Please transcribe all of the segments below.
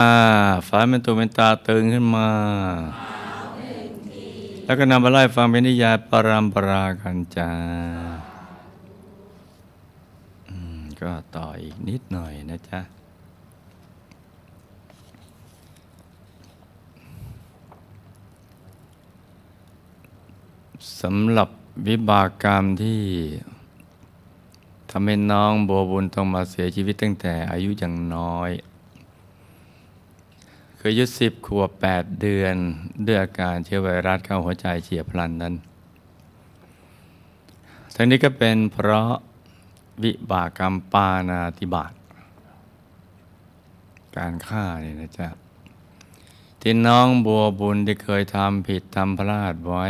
อาฝันเป็นตัวเป็นตาตื่นขึ้นมา แล้วก็นำมาไล่ฟังเป็นนิยายปรามปรากันจ้าอืมก็ต่ออีกนิดหน่อยนะจ๊ะ สำหรับวิบากกรรมที่ทำให้น้องบัวบุญต้องมาเสียชีวิตตั้งแต่อายุยังน้อย คือยุสิบขวบแปดเดือนด้วยอาการเชื้อไวรัสเข้าหัวใจเฉียบพลันนั้น ทั้งนี้ก็เป็นเพราะวิบากกรรมปานาติบาตการฆ่านี่นะจ๊ะที่น้องบัวบุญที่เคยทำผิดทำพลาดไว้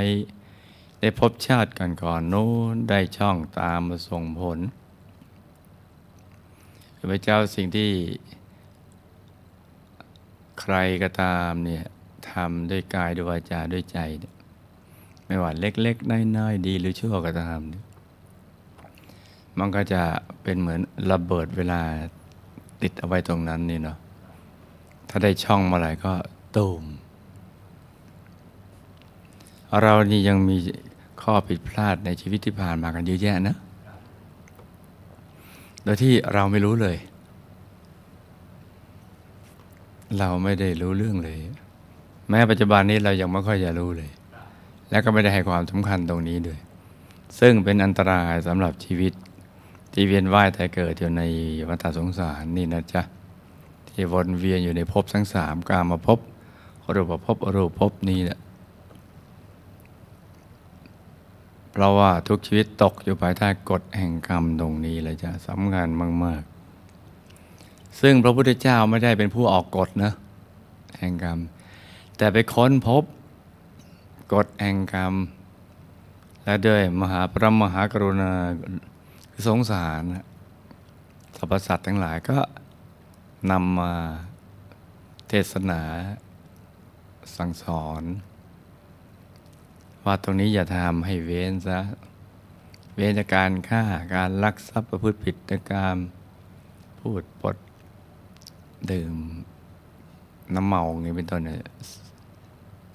ได้พบชาติก่อนก่อนๆนู้นได้ช่องตามมาส่งผลพระเจ้าสิ่งที่ ใครก็ตามเนี่ยทำด้วยกายด้วยวาจาด้วยใจ ไม่ว่าเล็กๆน้อยๆดีหรือชั่วก็ตาม มันก็จะเป็นเหมือนระเบิดเวลาติดเอาไว้ตรงนั้นนี่เนาะถ้าได้ช่องมื่อไหร่ก็ตูมเรานี่ยังมีข้อผิดพลาดในชีวิตที่ผ่านมากันเยอะแยะนะ โดยที่เราไม่รู้เลย เราไม่ได้รู้เรื่องเลย แม้ปัจจุบันนี้เรายังไม่ค่อยจะรู้เลย และก็ไม่ได้ให้ความสำคัญตรงนี้ด้วย ซึ่งเป็นอันตรายสำหรับชีวิต ที่เวียนว่ายแต่เกิดอยู่ในวัฏสงสารนี่นะจ๊ะที่วนเวียนอยู่ในภพทั้งสามกามาภพรูปภพอรูปภพนี้เนี่ยเพราะว่าทุกชีวิตตกอยู่ภายใต้กฎแห่งกรรมตรงนี้เลยจ้ะสำคัญมาก ซึ่งพระพุทธเจ้าไม่ได้เป็นผู้ออกกฎนะแห่งกรรม แต่ไปค้นพบกฎแห่งกรรม และด้วยมหาพระมหากรุณาสงสารสรรพสัตว์ทั้งหลายก็นำมาเทศนาสั่งสอน ว่าตรงนี้อย่าทำให้เว้นซะ เว้นจากการฆ่าการลักทรัพย์ประพฤติผิดการมพูดปด ดื่ม น้ำเมาอย่างนี้เป็นต้นเนี่ย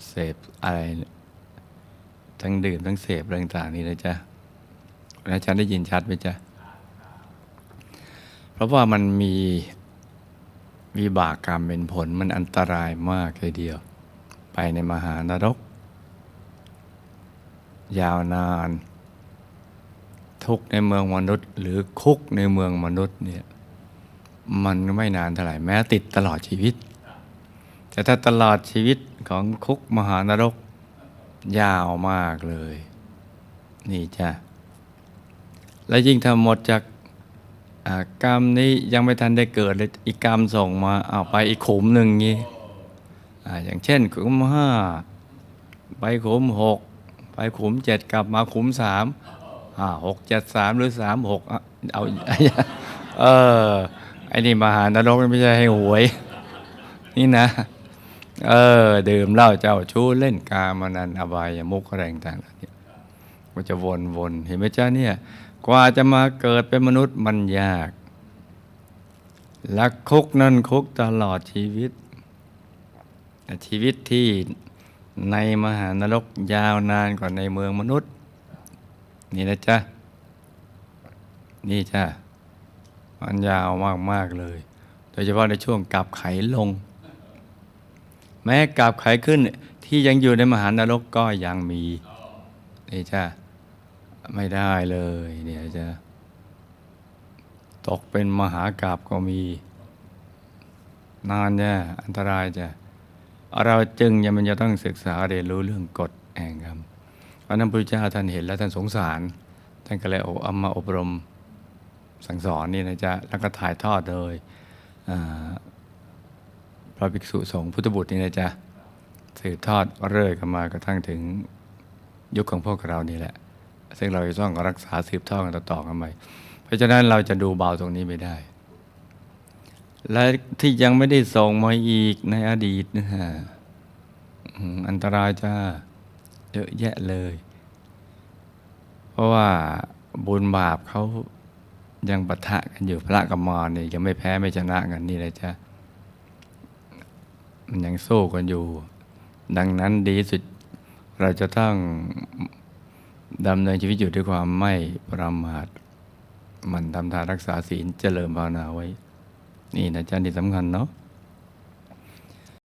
เสพอะไร ทั้งดื่มทั้งเสพอะไรต่างๆนี่นะจ๊ะแล้วอาจารย์ได้ยินชัดไหมจ๊ะ เพราะว่ามันมีวิบากกรรมเป็นผลมันอันตรายมากเลยเดียว ไปในมหานรก ยาวนาน ทุกในเมืองมนุษย์ หรือคุกในเมืองมนุษย์เนี่ย มันก็ไม่นานเท่าไหร่แม้ติดตลอดชีวิต แต่ถ้าตลอดชีวิตของคุกมหานรกยาวมากเลย นี่จ้ะและยิ่งถ้าหมดจากอากรรมนี้ยังไม่ทันได้เกิดเลยอีกกรรมส่งมาเอาไปอีกขุมหนึ่งงี้ออย่างเช่นขุมห้าไปขุมหกไปขุมเจ็ดกลับมาขุมสามหกเจ็ดสามหรือสามหกเอาเออ อ้นี่มหานรกไม่ใช่ให้หวย นี่นะ เออ ดื่มเหล้าเจ้าชู้เล่นกามานันอบายมุกอะไรต่างๆเหล่านี้ก็จะวนวนๆเห็นไหมจ้าเนี่ย กว่าจะมาเกิดเป็นมนุษย์มันยากและคุกนั่นคุกตลอดชีวิต ชีวิตที่ในมหานรกยาวนานกว่าในเมืองมนุษย์ นี่นะจ๊ะ นี่จ้ะ มันยาวมากๆเลย โดยเฉพาะในช่วงกลับไขลง แม้กลับไขขึ้นที่ยังอยู่ในมหานรกก็ยังมีนี่จ้ะไม่ได้เลยเนี่ยจะตกเป็นมหากราบก็มี นานเนี่ยอันตรายจะเราจึงยังมันจะต้องศึกษาเรียนรู้เรื่องกฎแห่งกรรมเพราะนั้นพระพุทธเจ้าท่านเห็นแล้วท่านสงสาร ท่านก็เลยเอามาอบรม สั่งสอนนี่นะจ๊ะแล้วก็ถ่ายทอดโดยอ่าพระภิกษุสงฆ์พุทธบุตรนี่นะจ๊ะสืบทอดเรื่อยกันมากระทั่งถึงยุคของพวกเรานี่แหละ ซึ่งเราจะต้องรักษาสืบทอดกันต่อๆกันไปเพราะฉะนั้นเราจะดูเบาตรงนี้ไม่ได้ และที่ยังไม่ได้ส่งมาอีกในอดีตนะฮะอันตรายจ้าเยอะแยะเลย เพราะว่าบุญบาปเขา ยังปะทะกันอยู่พระกับมารเนี่ยยังไม่แพ้ไม่ชนะกันนี่เลยจ้ามันยังสู้กันอยู่ ดังนั้นดีที่สุดเราจะต้องดำเนินชีวิตอยู่ด้วยความไม่ประมาท มันทำทานรักษาศีลเจริญภาวนาไว้ นี่นะจ๊ะที่สำคัญเนาะ